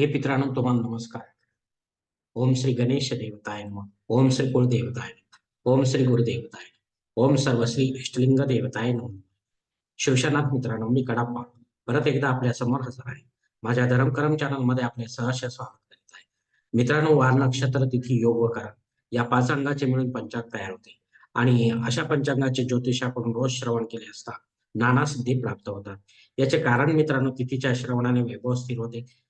हे पित्रांनो तुम्हाला नमस्कार. ओम श्री गणेश देवताय नमः. ओम श्री कुलदेवताय ओम श्री गुरुदेवताय नमः. ओम सर्वश्री इष्टलिंग देवताय नमः. शिवशनाथ मित्रांनो मी कडाप्पा. परत एकदा आपल्यासमोर हजर आहे. माझ्या धर्मकरम चॅनलमध्ये आपले सहर्ष स्वागत करीत आहे. मित्रांनो वार नक्षत्र तिथी योग व करण या पाच अंगाचे मिळून पंचांग तयार होते. आणि अशा पंचांगाचे ज्योतिषाकडून रोज श्रवण केले असता नाना सिद्धी प्राप्त होतात. याचे कारण मित्रांनो तिथीच्या श्रवणाने वैभव स्थिर होते.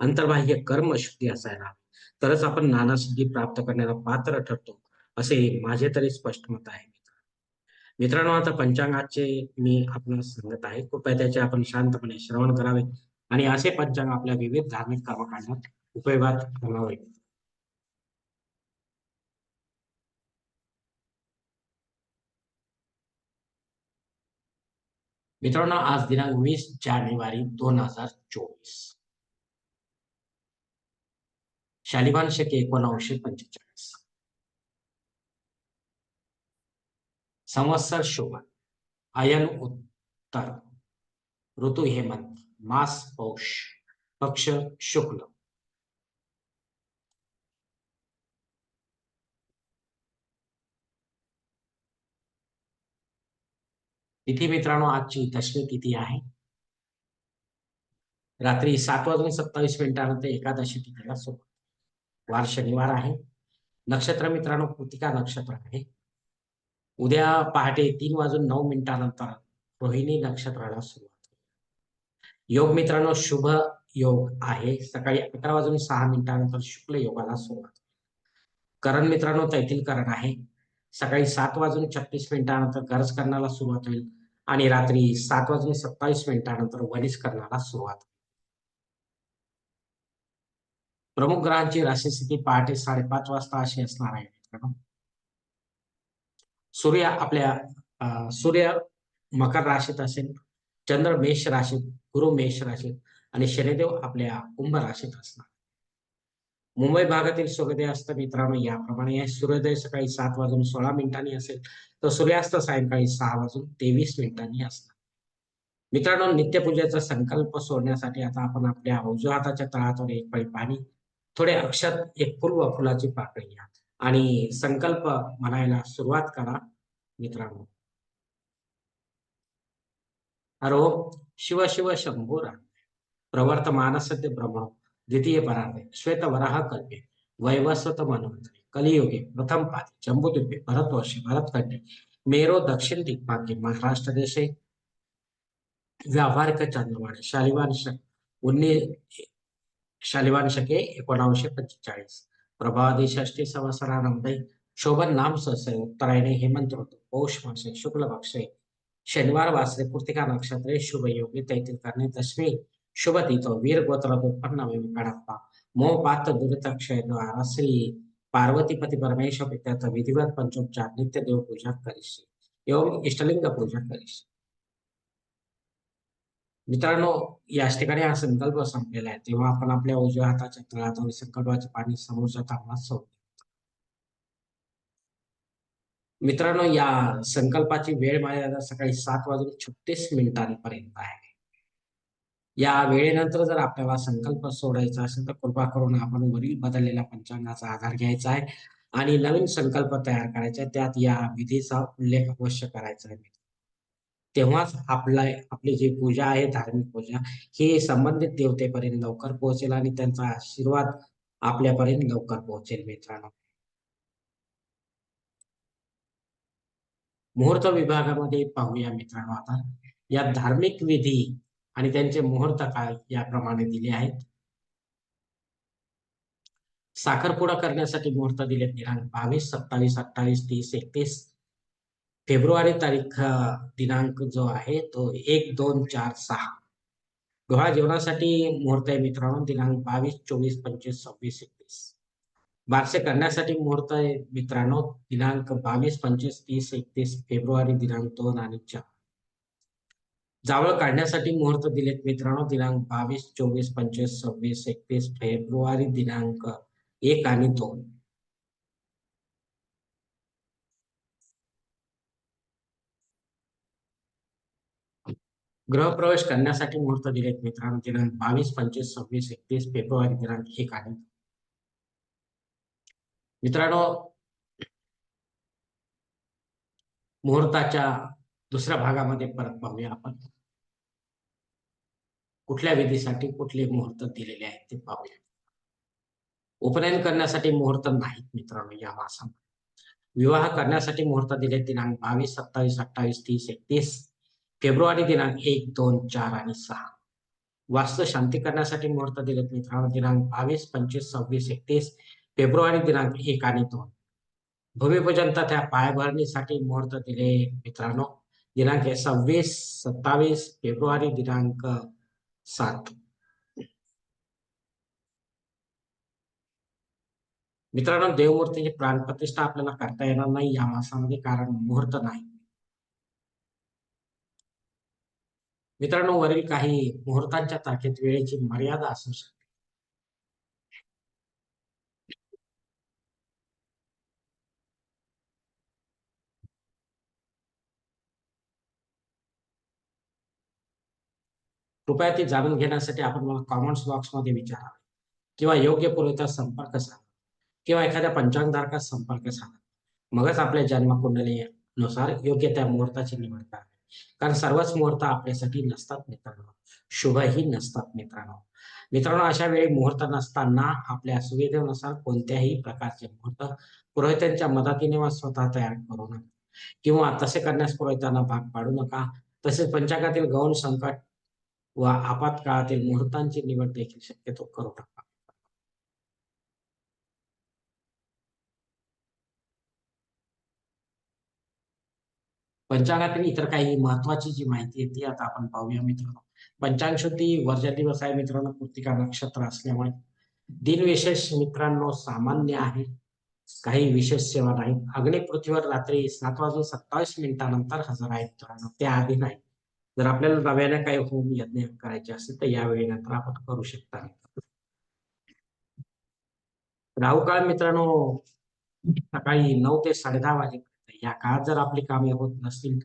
अंतर्बाह्य कर्मशुद्धी असायला हवी. तरच आपण नानासिद्धी प्राप्त करण्याला पात्र ठरतो असे माझे तरी स्पष्ट मत आहे मित्रांनो आता पंचांगाचे मी आपणास सांगत आहे. कृपया त्याचे आपण शांतपणे श्रवण करावे आणि असे पंचांग आपल्या विविध धार्मिक कर्मकांडात उपयोगात आणावे मित्रांनो आज दिनांक वीस जानेवारी दोन हजार चोवीस. शालिबान शके एकोणावीसशे पंचेचाळीस. संवत्सर शोभन अयन उत्तर ऋतू हेमंत मास पौष पक्ष शुक्ल. तिथी मित्रांनो आजची दशमी तिथी आहे. रात्री सात वाजून सत्तावीस मिनिटानंतर एकादशी तिथीला सुरू वार शनिवार आहे. नक्षत्र मित्रांनो कृतिका नक्षत्र आहे. उद्या पहाटे तीन वाजून नऊ मिनिटानंतर रोहिणी नक्षत्राला सुरुवात योग मित्रांनो शुभ योग आहे. सकाळी अकरा वाजून सहा मिनिटानंतर शुक्ल योगाला सुरुवात करण मित्रांनो तैथिल करण आहे. सकाळी सात वाजून छत्तीस मिनिटानंतर गरज करण्याला सुरुवात होईल. आणि रात्री सात वाजून सत्तावीस मिनिटानंतर वनिस करण्याला सुरुवात प्रमुख ग्रहांची राशीस्थिती पहाटे साडेपाच वाजता अशी असणार आहे. मित्रांनो सूर्य आपल्या सूर्य मकर राशीत असेल चंद्र मेष राशीत गुरु मेष राशीत आणि शनिदेव आपल्या कुंभ राशीत असणार. मुंबई भागातील सूर्योदय असतं मित्रांनो याप्रमाणे सूर्योदय सकाळी सात वाजून सोळा मिनिटांनी असेल तर सूर्यास्त सायंकाळी सहा वाजून तेवीस मिनिटांनी असणार. मित्रांनो नित्यपूजेचा संकल्प सोडण्यासाठी आता आपण आपल्या उजव्या हाताच्या तळातून एक पळी पाणी थोडे अक्षत एक पूर्व फुलाची पाकळी घ्या. आणि संकल्प म्हणायला सुरुवात करा मित्रांनो. अरो शिव शिव शंभो प्रवर्त मानसत्य ब्रह्म द्वितीय परार्धे श्वेत वराह कल्पे वैवस्वत मनोमंत्री कलियुगे प्रथम पादे जम्बुद्वीपे भरतवर्षे भरतखंडे मेरो दक्षिण दिग्भागे महाराष्ट्र देशे व्यावहारिक चंद्रवाडे शालिवान शक उन्नी शालिवान शके एकोणावीसशे पंचेचाळीस. प्रभादी षष्टी संवत्सरानंतर शोभन नाम सहसे उत्तरायणे हेमंत ऋतू पौष मासे शुक्ल पक्षे शनिवार वासरे कृतिका नक्षत्रे शुभ योगी तैतील करणे दशमी शुभ तिथो वीर गोत्र उत्पन्न कडप्पा मोह पात दुरितक्षय द्वारा श्री पार्वतीपती परमेश्वर पित्याचा विधिवत पंचोपचार नित्य देव पूजा करीशी एवं इष्टलिंग पूजा करीशी मित्रांनो याच ठिकाणी हा संकल्प संपलेला आहे. तेव्हा आपण आपल्या उजव्या हाताच्या तळातून संकल्पाचे पाणी समोरच्या तापमानात सोड मित्रांनो या संकल्पाची वेळ माझ्या सकाळी सात वाजून छत्तीस मिनिटांपर्यंत आहे. या वेळेनंतर जर आपल्याला संकल्प सोडायचा असेल तर कृपा करून आपण वरील बदललेल्या पंचांगाचा आधार घ्यायचा आहे आणि नवीन संकल्प तयार करायचा त्यात या विधीचा उल्लेख अवश्य करायचा आहे. तेव्हाच आपला आपली जी पूजा आहे धार्मिक पूजा ही संबंधित देवतेपर्यंत लवकर पोहोचेल आणि त्यांचा आशीर्वाद आपल्यापर्यंत लवकर पोहोचेल मित्रांनो. मुहूर्त विभागामध्ये पाहूया मित्रांनो आता. या धार्मिक विधी आणि त्यांचे मुहूर्त काळ याप्रमाणे दिले आहेत. साखरपुडा करण्यासाठी मुहूर्त दिले दिनांक बावीस सत्तावीस अठ्ठावीस तीस एकतीस फेब्रुवारी तारीख दिनांक जो आहे तो एक दोन चार सहा. डोळा जेवणासाठी मुहूर्त आहे मित्रांनो दिनांक बावीस चोवीस पंचवीस सव्वीस एकवीस. बारसे करण्यासाठी मुहूर्त आहे मित्रांनो दिनांक बावीस पंचवीस तीस एकतीस फेब्रुवारी दिनांक दोन आणि चार. जावळ काढण्यासाठी मुहूर्त दिलेत मित्रांनो दिनांक बावीस चोवीस पंचवीस सव्वीस एकतीस फेब्रुवारी दिनांक एक आणि दोन. गृहप्रवेश करण्यासाठी मुहूर्त दिलेत मित्रांनो. दिनांक बावीस पंचवीस सव्वीस एकतीस फेब्रुवारी दिनांक एक आहे. मित्रांनो मुहूर्ताच्या दुसऱ्या भागामध्ये परत पाहूया आपण. कुठल्या विधीसाठी कुठले मुहूर्त दिलेले आहेत ते पाहूया. उपनयन करण्यासाठी मुहूर्त नाहीत मित्रांनो या मासामध्ये. विवाह करण्यासाठी मुहूर्त दिले दिनांक बावीस सत्तावीस अठ्ठावीस तीस एकतीस फेब्रुवारी दिनांक एक दोन चार आणि सहा. वास्तू शांती करण्यासाठी मुहूर्त दिलेत मित्रांनो दिनांक बावीस पंचवीस सव्वीस एकतीस फेब्रुवारी दिनांक एक आणि दोन. भूमिपूजन तथा पायाभरणीसाठी मुहूर्त दिले मित्रांनो दिनांक सव्वीस सत्तावीस फेब्रुवारी दिनांक सात. मित्रांनो देवमूर्तीची प्राणप्रतिष्ठा आपल्याला करता येणार नाही या मासामध्ये कारण मुहूर्त नाही. मित्रांनो वरील काही मुहूर्तांच्या तारखेत वेळेची मर्यादा असू शकते. कृपया ती जाणून घेण्यासाठी आपण मला कॉमेंट्स बॉक्समध्ये विचारावे किंवा योग्य पुरवठा संपर्क साधा. किंवा एखाद्या पंचांगधारकास संपर्क साधा. मगच आपल्या जन्मकुंडलीनुसार योग्य त्या मुहूर्ताची निवड करा. कारण सर्वच मुहूर्त आपल्यासाठी नसतात मित्रांनो. शुभही नसतात मित्रांनो. मित्रांनो अशा वेळी मुहूर्त नसताना आपल्या सुविधेनुसार कोणत्याही प्रकारचे मुहूर्त पुरोहितांच्या मदतीने व स्वतः तयार करू नका. किंवा तसे करण्यास पुरोहितांना भाग पाडू नका. तसेच पंचांगातील गौण संकट व आपत्काळातील मुहूर्तांची निवड देखील शक्यतो करू नका. पंचांगातील इतर काही महत्वाची जी माहिती आहे ती आता आपण पाहूया मित्रांनो. पंचांग शुद्धी वर्जा दिवस आहे मित्रांनो कृतिका नक्षत्र असल्यामुळे. दिनविशेष मित्रांनो सामान्य आहे. काही विशेष सेवा नाही. अग्नि पृथ्वीवर रात्री सात वाजून सत्तावीस मिनिटानंतर हजर आहेत मित्रांनो. त्याआधी नाही. जर आपल्याला नव्याने काही होम यज्ञ करायचे असेल तर यावेळी नंतर आपण करू शकता. राहू काळ मित्रांनो सकाळी नऊ ते साडे दहा वाजे या काळात जर आपली कामे होत नसतील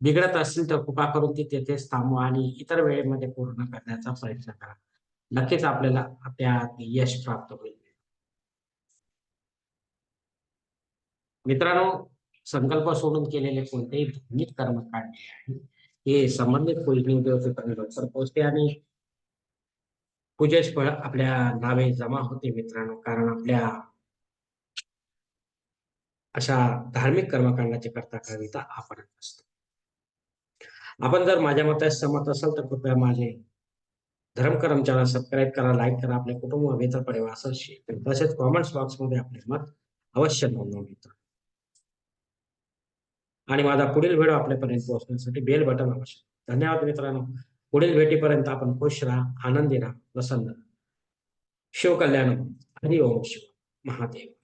बिघडत असतील तर कृपा करून ती तेथेच थांबवा आणि इतर वेळेमध्ये पूर्ण करण्याचा प्रयत्न करा. नक्कीच आपल्याला त्यात यश प्राप्त होईल. मित्रांनो संकल्प सोडून केलेले कोणतेही धार्मिक कर्म काढले आहे हे संबंधित पूजनीय देवतेपर्यंत लवकर पोहोचते आणि पूजेच फळ आपल्या नावे जमा होते मित्रांनो कारण आपल्या अशा धार्मिक कर्मकांडाची करता करिता आपण असतो. आपण जर माझ्या मतात सहमत असाल तर कृपया माझे धर्म कर्मचाऱ्याला सबस्क्राईब करा लाईक करा आपले कुटुंब मित्र परिवार शेअर तसेच कॉमेंट्स बॉक्समध्ये आपले मत अवश्य नोंदवून मित्र आणि माझा पुढील व्हिडिओ आपल्यापर्यंत पोहोचण्यासाठी बेल बटन आवश्यक. धन्यवाद मित्रांनो. पुढील भेटीपर्यंत आपण खुश राहा आनंदी राहा प्रसन्न शिवकल्याण. हरि ओम शिव महादेव.